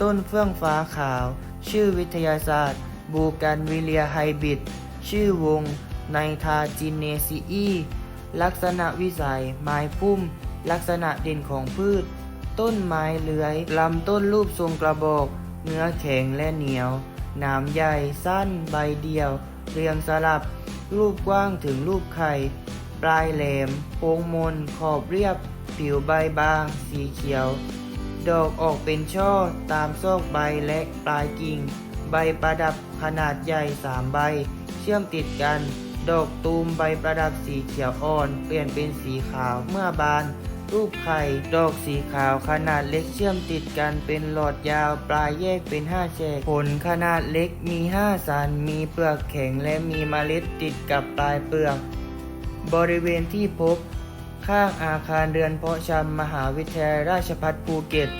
ต้นเฟื่องฟ้าขาว ชื่อวิทยาศาสตร์ บูกันวิเลียไฮบิด ชื่อวง ไนทาจินเนซีอี ลักษณะวิสัย ไม้พุ่ม ลักษณะเด่นของพืช ต้นไม้เลื้อย ลำต้นรูปทรงกระบอก เนื้อแข็งและเหนียว หนามใหญ่ สั้น ใบเดียว เรียงสลับ รูปกว้างถึงรูปไข่ ปลายแหลมโค้งมน ขอบเรียบ ผิวใบบาง สีเขียว ดอกออกเป็นช่อตามซอกใบและปลายกิ่ง ใบประดับขนาดใหญ่สามใบ เชื่อมติดกัน ดอกตูมใบประดับสีเขียวอ่อน เปลี่ยนเป็นสีขาวเมื่อบาน รูปไข่ ดอกสีขาวขนาดเล็กเชื่อมติดกันเป็นหลอดยาวปลายแยกเป็นห้าแฉกผลขนาดเล็กมีห้าสัน มีเปลือกแข็งและมีเมล็ดติดกับปลายเปลือก บริเวณที่พบ ข้างอาคารเรือนเพาะชำมหาวิทยาลัยราชภัฏภูเก็ต